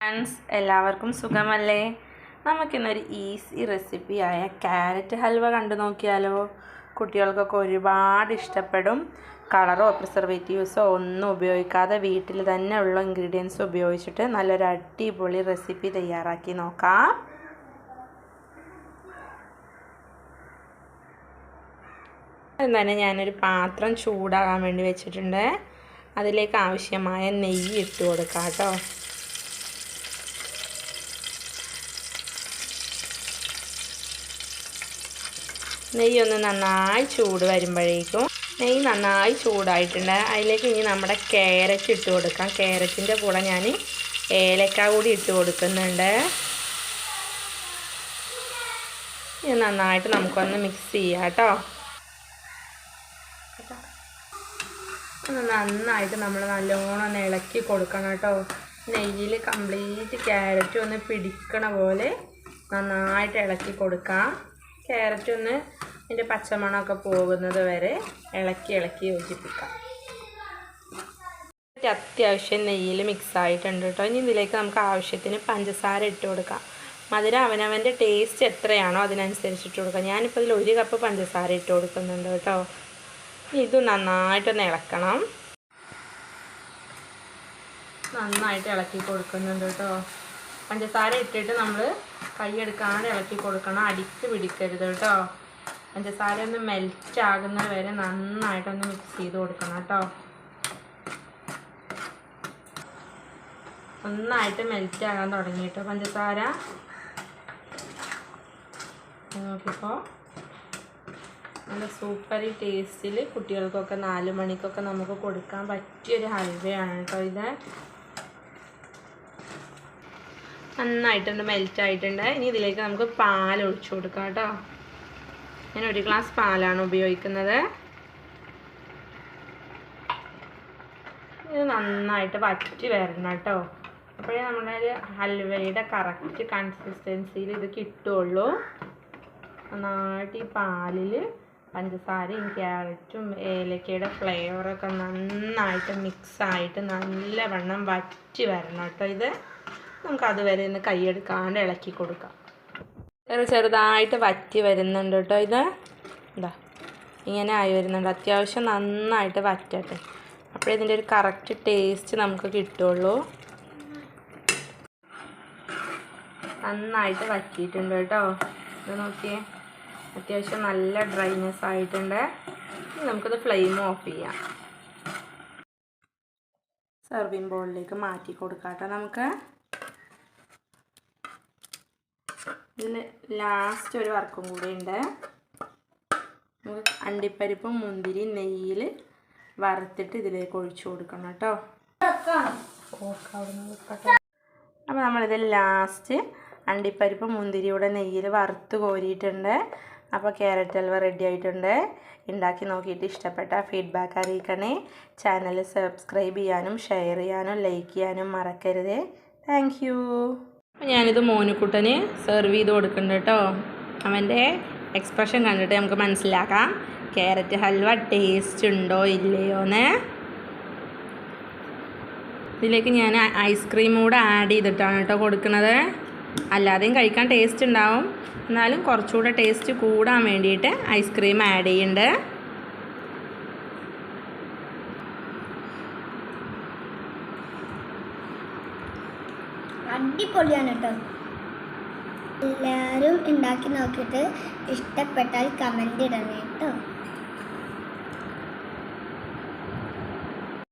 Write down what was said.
Friends എല്ലാവർക്കും സുഖമല്ലേ? നമുക്കിന്നൊരു ഈസി റെസിപ്പിയായ ക്യാരറ്റ് ഹൽവ കണ്ടു നോക്കിയാലോ? കുട്ടികൾക്കൊക്കെ ഒരുപാട് ഇഷ്ടപ്പെടും. കളറോ പ്രിസർവേറ്റീവ്സോ ഒന്നും ഉപയോഗിക്കാതെ വീട്ടിൽ തന്നെ ഉള്ള ഇൻഗ്രീഡിയൻസ് ഉപയോഗിച്ചിട്ട് നല്ലൊരു അടിപൊളി റെസിപ്പി തയ്യാറാക്കി നോക്കാം. തന്നെ ഞാനൊരു പാത്രം ചൂടാകാൻ വേണ്ടി വെച്ചിട്ടുണ്ട്. അതിലേക്ക് ആവശ്യമായ നെയ്യ് ഇട്ട് കൊടുക്കാം കേട്ടോ. നെയ്യ് ഒന്ന് നന്നായി ചൂട് വരുമ്പോഴേക്കും നെയ്യ് നന്നായി ചൂടായിട്ടുണ്ട്. അതിലേക്ക് ഇനി നമ്മുടെ ക്യാരറ്റ് ഇട്ട് കൊടുക്കാം. ക്യാരറ്റിന്റെ കൂടെ ഞാൻ ഏലക്ക കൂടി ഇട്ട് കൊടുക്കുന്നുണ്ട്. നന്നായിട്ട് നമുക്കൊന്ന് മിക്സ് ചെയ്യാം കേട്ടോ. നന്നായിട്ട് നമ്മൾ നല്ലോണം ഒന്ന് ഇളക്കി കൊടുക്കണം കേട്ടോ. നെയ്യിൽ കംപ്ലീറ്റ് ക്യാരറ്റ് ഒന്ന് പിടിക്കണ പോലെ നന്നായിട്ട് ഇളക്കി കൊടുക്കാം. ക്യാരറ്റ് ഒന്ന് അതിന്റെ പച്ചമണമൊക്കെ പോകുന്നത് വരെ ഇളക്കി ഇളക്കി യോജിപ്പിക്കാം. അത്യാവശ്യം നെയ്യിൽ മിക്സ് ആയിട്ടുണ്ട് കേട്ടോ. ഇനി ഇതിലേക്ക് നമുക്ക് ആവശ്യത്തിന് പഞ്ചസാര ഇട്ട് കൊടുക്കാം. മധുരം അവനവന്റെ ടേസ്റ്റ് എത്രയാണോ അതിനനുസരിച്ച് ഇട്ട് കൊടുക്കാം. ഞാനിപ്പോൾ ഇതിൽ ഒരു കപ്പ് പഞ്ചസാര ഇട്ട് കൊടുക്കുന്നുണ്ട് കേട്ടോ. ഇത് നന്നായിട്ടൊന്ന് ഇളക്കണം. നന്നായിട്ട് ഇളക്കി കൊടുക്കുന്നുണ്ട് കേട്ടോ. പഞ്ചസാര ഇട്ടിട്ട് നമ്മൾ കൈ എടുക്കാണ്ട് ഇളക്കി കൊടുക്കണം. അടിച്ച് പിടിക്കരുത് കേട്ടോ. പഞ്ചസാര ഒന്ന് മെൽറ്റ് ആകുന്നത് വരെ നന്നായിട്ടൊന്ന് മിക്സ് ചെയ്ത് കൊടുക്കണം കേട്ടോ. നന്നായിട്ട് മെൽറ്റ് ആകാൻ തുടങ്ങി കേട്ടോ പഞ്ചസാര. നോക്കിപ്പോ നല്ല സൂപ്പറി ടേസ്റ്റിൽ കുട്ടികൾക്കൊക്കെ നാല് മണിക്കൊക്കെ നമുക്ക് കൊടുക്കാൻ പറ്റിയൊരു ഹൽവയാണ് കേട്ടോ ഇത്. നന്നായിട്ടുണ്ട് മെൽറ്റ് ആയിട്ടുണ്ട്. ഇനി ഇതിലേക്ക് നമുക്ക് പാൽ ഒഴിച്ചു കൊടുക്കാം കേട്ടോ. ഞാൻ ഒരു ഗ്ലാസ് പാലാണ് ഉപയോഗിക്കുന്നത്. ഇത് നന്നായിട്ട് വറ്റി വരണം കേട്ടോ. അപ്പോഴേ നമ്മുടെ ഒരു ഹൽവയുടെ കറക്റ്റ് കൺസിസ്റ്റൻസിയിൽ ഇത് കിട്ടുള്ളൂ. നന്നായിട്ട് ഈ പാലിൽ പഞ്ചസാരയും ക്യാരറ്റും ഏലക്കയുടെ ഫ്ലേവറൊക്കെ നന്നായിട്ട് മിക്സായിട്ട് നല്ലവണ്ണം വറ്റി വരണം കേട്ടോ ഇത്. നമുക്ക് അതുവരെ ഒന്ന് കൈയെടുക്കാണ്ട് ഇളക്കി കൊടുക്കാം. ചെറുതായിട്ട് വറ്റി വരുന്നുണ്ട് കേട്ടോ ഇത്. എന്താ ഇങ്ങനെ ആയി വരുന്നുണ്ട്. അത്യാവശ്യം നന്നായിട്ട് വറ്റട്ടെ. അപ്പോഴേ ഇതിന്റെ ഒരു കറക്റ്റ് ടേസ്റ്റ് നമുക്ക് കിട്ടുള്ളൂ. നന്നായിട്ട് വറ്റിയിട്ടുണ്ട് കേട്ടോ. ഇത് നോക്കിയേ അത്യാവശ്യം നല്ല ഡ്രൈനെസ് ആയിട്ടുണ്ട്. നമുക്കിത് ഫ്ലെയിം ഓഫ് ചെയ്യാം. സെർവിങ് ബോളിലേക്ക് മാറ്റി കൊടുക്കാം നമുക്ക്. ഇതിൽ ലാസ്റ്റ് ഒരു വർക്കും കൂടി ഉണ്ട്. അണ്ടിപ്പരിപ്പും മുന്തിരി നെയ്യിൽ വറുത്തിട്ട് ഇതിലേക്ക് ഒഴിച്ചു കൊടുക്കണം കേട്ടോ. അപ്പോൾ നമ്മളിത് ലാസ്റ്റ് അണ്ടിപ്പരിപ്പ് മുന്തിരിയുടെ നെയ്യിൽ വറുത്ത് കോരിയിട്ടുണ്ട്. അപ്പോൾ ക്യാരറ്റ് ഹൽവ റെഡി ആയിട്ടുണ്ട്. ഉണ്ടാക്കി നോക്കിയിട്ട് ഇഷ്ടപ്പെട്ട ഫീഡ്ബാക്ക് അറിയിക്കണേ. ചാനൽ സബ്സ്ക്രൈബ് ചെയ്യാനും ഷെയർ ചെയ്യാനും ലൈക്ക് ചെയ്യാനും മറക്കരുത്. താങ്ക് അപ്പോൾ ഞാനിത് മോനുക്കുട്ടന് സെർവ് ചെയ്ത് കൊടുക്കുന്നുണ്ട് കേട്ടോ അവന്റെ എക്സ്പ്രഷൻ കണ്ടിട്ട് നമുക്ക് മനസ്സിലാക്കാം. ക്യാരറ്റ് ഹൽവ ടേസ്റ്റ് ഉണ്ടോ ഇല്ലയോ എന്ന് ഇതിലേക്ക് ഞാൻ ഐസ്ക്രീം കൂടെ ആഡ് ചെയ്തിട്ടാണ് കേട്ടോ കൊടുക്കുന്നത് അല്ലാതെയും കഴിക്കാൻ ടേസ്റ്റ് ഉണ്ടാവും. എന്നാലും കുറച്ചുകൂടെ ടേസ്റ്റ് കൂടാൻ വേണ്ടിയിട്ട് ഐസ്ക്രീം ആഡ് ചെയ്യുന്നുണ്ട് അടിപൊളിയാണ് കേട്ടോ എല്ലാവരും ഉണ്ടാക്കി നോക്കിയിട്ട് ഇഷ്ടപ്പെട്ടാൽ കമന്റ് ഇടണേ കേട്ടോ